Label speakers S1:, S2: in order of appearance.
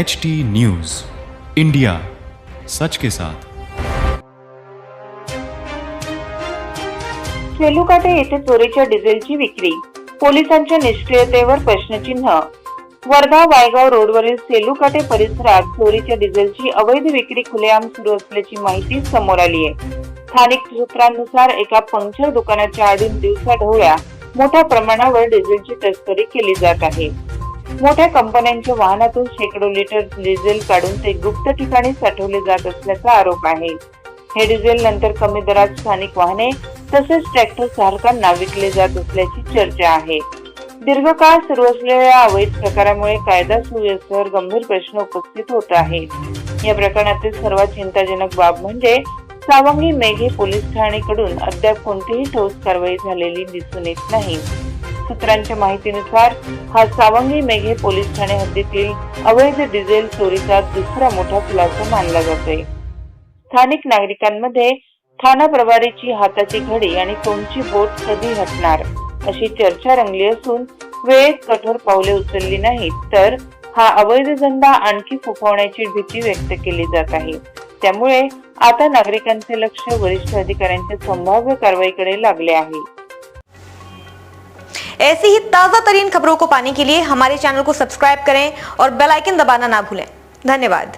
S1: H T news India सच के साथ।
S2: सेलूकाटे येथे चोरीच्या डिझेलची विक्री पोलिसांच्या निष्क्रियतेवर प्रश्नचिन्ह. वर्धा वायगाव रोडवरील सेलुकाटे परिसरात चोरीच्या डिझेलची अवैध विक्री खुलेआम सुरू असल्याची माहिती समोर आली आहे स्थानिक सूत्रांनुसार एका पंक्चर दुकानाच्या आडून दिवसा ढवळ्या मोठ्या प्रमाणावर डिझेलची तस्करी केली जात आहे. मोठ्या कंपन्यांच्या वाहनातून शेकडो लिटर डिझेल काढून ते गुप्त ठिकाणी साठवले जात असल्याचा आरोप आहे. हे डिझेल नंतर कमी दरात स्थानिक वाहने तसेच ट्रॅक्टर चालकांना विकले जात असल्याची चर्चा आहे. दीर्घकाळ सुरू असलेल्या अवैध प्रकारामुळे कायदा सुव्यवस्थेवर गंभीर प्रश्न उपस्थित होत आहे या प्रकरणातील सर्वात चिंताजनक बाब म्हणजे सावंगी मेघे पोलीस ठाणेकडून अद्याप कोणतीही ठोस कारवाई झालेली दिसून येत नाही. सूत्रांच्या माहितीनुसार हा सावंगी मेघे पोलीस ठाणे हद्दीतील अवैध डिझेल चोरीचा दुसरा मोठा खुलासा मानला जातोय. स्थानिक नागरिकांमध्ये ठाणा प्रभारीची हाताची घडी आणि तोंडची बोट कधी हटणार अशी चर्चा रंगली असून वेळेत कठोर पावले उचलली नाहीत तर हा अवैध धंदा आणखी फुफवण्याची भीती व्यक्त केली जात आहे. त्यामुळे आता नागरिकांचे लक्ष वरिष्ठ अधिकाऱ्यांच्या संभाव्य कारवाईकडे लागले आहे.
S3: ऐसी ही ताज़ा तरीन खबरों को पाने के लिए हमारे चैनल को सब्सक्राइब करें और बेलाइकन दबाना ना भूलें। धन्यवाद।